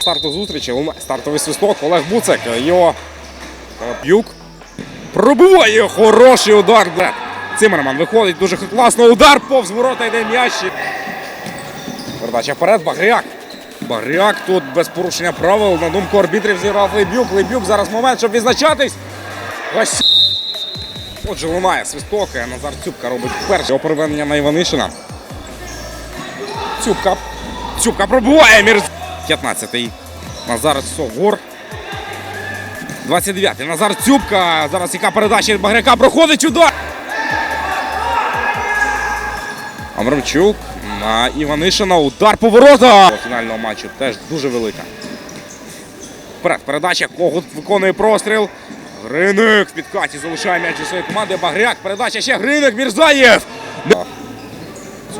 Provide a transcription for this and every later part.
Старту зустрічі, стартовий свисток. Олег Буцик. Його е, Б'юк. Пробиває хороший удар. Цимерман виходить дуже класно. Удар повз ворота йде м'яч. Передача вперед. Багряк. Багряк тут без порушення правил. На думку арбітрів зіграв Лейбюк. Лейбюк зараз момент, щоб відзначатись. Ось. Отже, лунає свисток. Назар Цюбка робить перше Його на Іванишина. Цюбка. Цюбка пробуває мір. 15-й. Назар Согор. 29-й. Назар Цюбка. Зараз яка передача від Багряка проходить удар. Амрамчук на Іванишина. Удар по воротах. Фінального матчу теж дуже велика. Вперед, передача. Когут виконує простріл. Гриник в підкаті залишає м'яч у своєї команди. Багряк. Передача ще Гриник. Мірзаєв.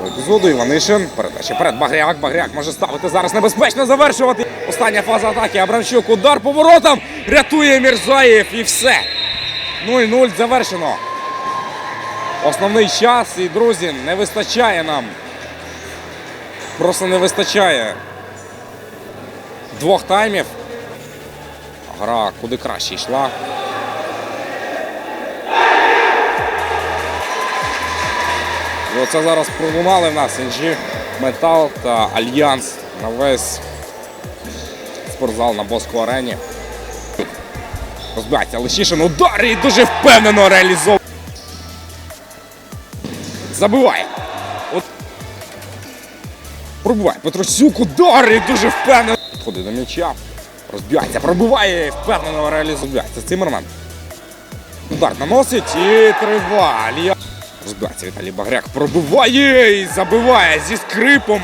Цього епізоду Іванишин. Передача перед Багряк. Багряк може ставити зараз небезпечно завершувати. Остання фаза атаки. Абрамчук. Удар по воротам. Рятує Мірзаєв і все. 0-0 завершено. Основний час і, друзі, не вистачає нам. Просто не вистачає двох таймів. Гра куди краще йшла. І оце зараз пролунали в нас NG, Метал та Альянс на весь спортзал на Боску арені. Розбивається Лещишин удар і дуже впевнено реалізовує. Забиває. От. Пробиває Петросюк удар і дуже впевнено. Підходить до м'яча. Розбігається, пробиває і впевнено реалізує. Це Цимерман. Удар наносить і триває. Розбирається Віталій Багряк. Пробиває і забиває зі скрипом.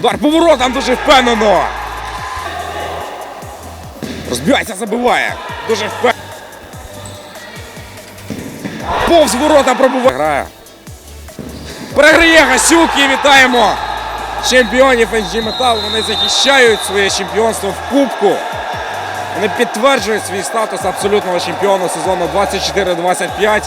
Удар по воротам дуже впевнено. Розбігається, забиває. Дуже впевнено. Повз ворота пробуває. Грає. Переграє Гасюк і вітаємо чемпіонів NG Metal. Вони захищають своє чемпіонство в кубку. Вони підтверджують свій статус абсолютного чемпіона сезону 24-25.